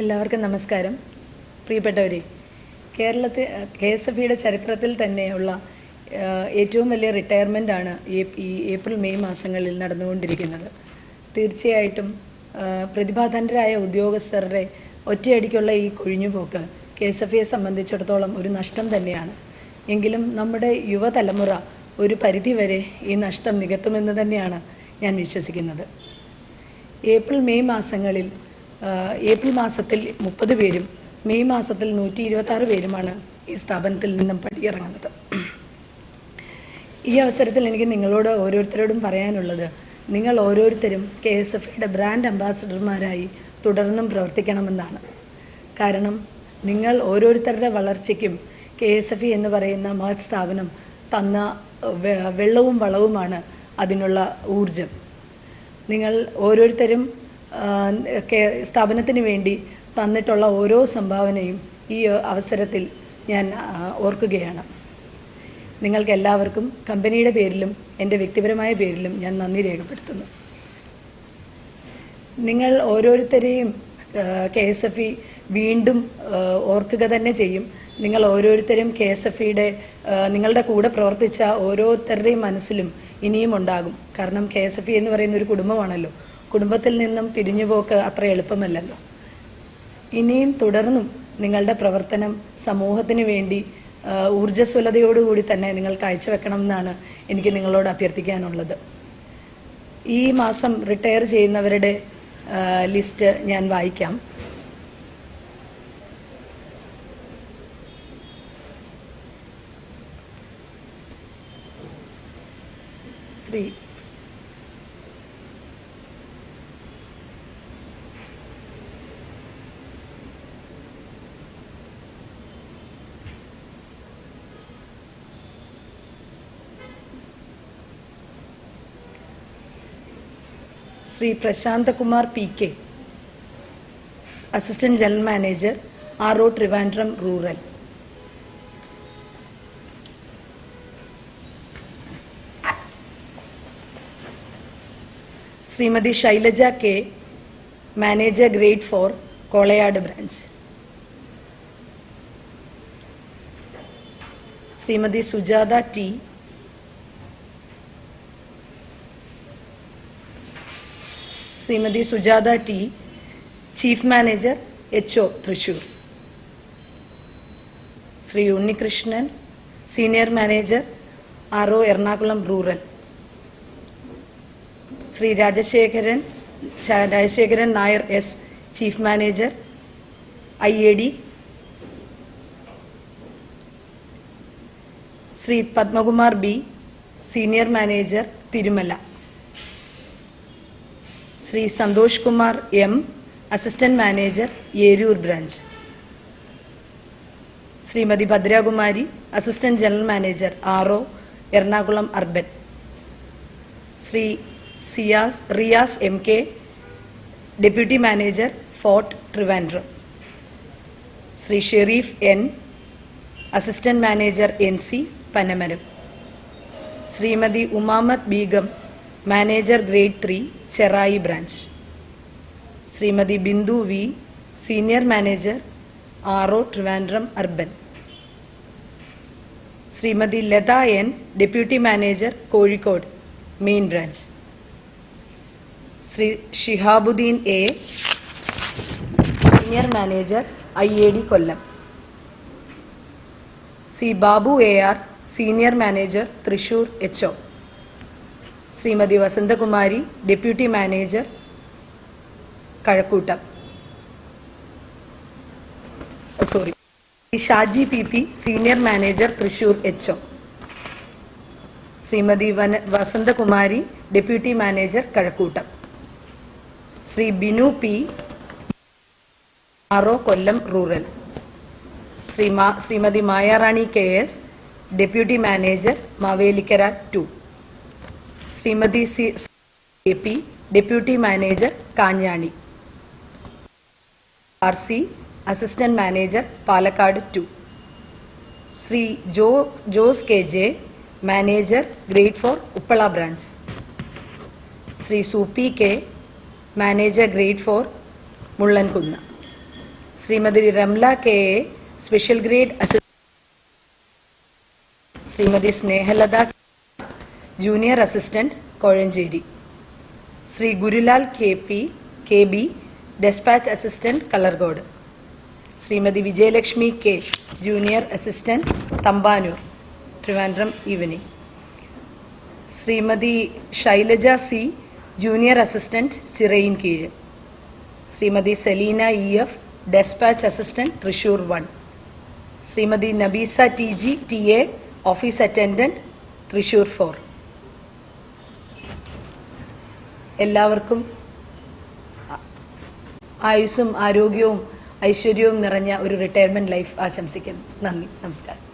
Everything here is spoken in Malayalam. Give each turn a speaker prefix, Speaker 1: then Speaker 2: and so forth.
Speaker 1: എല്ലാവർക്കും നമസ്കാരം. പ്രിയപ്പെട്ടവരെ കേരളത്തെ കെ എസ് എഫ് ഇയുടെ ചരിത്രത്തിൽ തന്നെയുള്ള ഏറ്റവും വലിയ റിട്ടയർമെന്റ് ആണ് ഈ ഏപ്രിൽ മെയ് മാസങ്ങളിൽ നടന്നുകൊണ്ടിരിക്കുന്നത്. തീർച്ചയായിട്ടും പ്രതിഭാധനരായ ഉദ്യോഗസ്ഥരുടെ ഒറ്റയടിക്കുള്ള ഈ കൊഴിഞ്ഞുപോക്ക് കെ എസ് എഫ് ഇയെ സംബന്ധിച്ചിടത്തോളം ഒരു നഷ്ടം തന്നെയാണ്. എങ്കിലും നമ്മുടെ യുവതലമുറ ഒരു പരിധിവരെ ഈ നഷ്ടം നികത്തുമെന്ന് തന്നെയാണ് ഞാൻ വിശ്വസിക്കുന്നത്. ഏപ്രിൽ മെയ് മാസങ്ങളിൽ ഏപ്രിൽ മാസത്തിൽ മുപ്പത് പേരും മെയ് മാസത്തിൽ നൂറ്റി ഇരുപത്തി പേരുമാണ് ഈ സ്ഥാപനത്തിൽ നിന്നും പടിയിറങ്ങുന്നത്. ഈ അവസരത്തിൽ എനിക്ക് നിങ്ങളോട് ഓരോരുത്തരോടും പറയാനുള്ളത് നിങ്ങൾ ഓരോരുത്തരും കെ എസ് എഫ് ഐയുടെ ബ്രാൻഡ് അംബാസഡർമാരായി തുടർന്നും പ്രവർത്തിക്കണമെന്നാണ്. കാരണം നിങ്ങൾ ഓരോരുത്തരുടെ വളർച്ചയ്ക്കും കെ എസ് എഫ് ഇ എന്ന് പറയുന്ന മഹത് സ്ഥാപനം തന്ന വെള്ളവും വളവുമാണ് അതിനുള്ള ഊർജം നിങ്ങൾ ഓരോരുത്തരും സ്ഥാപനത്തിന് വേണ്ടി തന്നിട്ടുള്ള ഓരോ സംഭാവനയും ഈ അവസരത്തിൽ ഞാൻ ഓർക്കുകയാണ്. നിങ്ങൾക്ക് എല്ലാവർക്കും കമ്പനിയുടെ പേരിലും എന്റെ വ്യക്തിപരമായ പേരിലും ഞാൻ നന്ദി രേഖപ്പെടുത്തുന്നു. നിങ്ങൾ ഓരോരുത്തരെയും കെ എസ് എഫ് ഇ വീണ്ടും ഓർക്കുക തന്നെ ചെയ്യും. നിങ്ങൾ ഓരോരുത്തരും കെ എസ് എഫ് ഇയുടെ നിങ്ങളുടെ കൂടെ പ്രവർത്തിച്ച ഓരോരുത്തരുടെയും മനസ്സിലും ഇനിയും ഉണ്ടാകും. കാരണം കെ എസ് എഫ് ഇ എന്ന് പറയുന്ന ഒരു കുടുംബമാണല്ലോ. കുടുംബത്തിൽ നിന്നും പിരിഞ്ഞുപോക്ക് അത്ര എളുപ്പമല്ലല്ലോ. ഇനിയും തുടർന്നും നിങ്ങളുടെ പ്രവർത്തനം സമൂഹത്തിന് വേണ്ടി ഊർജസ്വലതയോടുകൂടി തന്നെ നിങ്ങൾ കാഴ്ചവെക്കണം എന്നാണ് എനിക്ക് നിങ്ങളോട് അഭ്യർത്ഥിക്കാനുള്ളത്. ഈ മാസം റിട്ടയർ ചെയ്യുന്നവരുടെ ലിസ്റ്റ് ഞാൻ വായിക്കാം. Shri Shri Prasanthakumar P K assistant general manager R O Trivandrum rural. Shrimati Shailaja K manager grade four Kolayad branch. Shrimati Sujatha T Shrimati Sujatha T chief manager H O Thrissur. Shri Unnikrishnan senior manager R O Ernakulam rural. Shri Rajasekharan Rajasekharan Nair S chief manager I A D. Shri Padmakumar B senior manager Thirumala. Shri Santhosh Kumar M assistant manager Eroor branch. Shrimati Bhadrakumari assistant general manager R O Ernakulam urban. Shri Siyas Riyas M K deputy manager Fort Trivandrum. Shri Shereef N assistant manager N C Panamaram. Shrimati Umamath Begum manager grade three Cherai branch. Shrimati Bindu V senior manager R O Trivandrum urban. Shrimati Latha N deputy manager Kozhikode main branch. Shri Shihabuddin A senior manager I A D Kollam. C Babu A R senior manager Thrissur H O. Shrimati Vasanthakumari deputy manager Kazhakoottam. Sorry. Shaji P P senior manager Thrissur H O. Shrimati വന Vasanthakumari deputy manager Kazhakoottam. Shri Binu P R O Kollam rural. Shri Shrimati Mayarani K S deputy manager Mavelikkara two. Shrimati C A P deputy manager Kanjani. R C assistant manager Palakkad two. Shri Joe Jose K J manager grade four Uppala branch. Shri Supi K manager grade four Mullankunnu. Shrimati Ramla K A special grade assistant. Shrimati Snehalatha junior assistant Kozhencherry. Shri Gurulal K P K B despatch assistant Kalarcode Shrimati Vijayalakshmi K junior assistant Thampanoor Trivandrum evening. Shrimati Shailaja C junior assistant Chirayinkeezhu. Shrimati Selina E F despatch assistant Thrissur one. Shrimati Nabeesa T G T A office attendant Thrissur four. എല്ലാവർക്കും ആയുസ്സും ആരോഗ്യവും ഐശ്വര്യവും നിറഞ്ഞ ഒരു റിട്ടയർമെന്റ് ലൈഫ് ആശംസിക്കുന്നു. നന്ദി. നമസ്കാരം.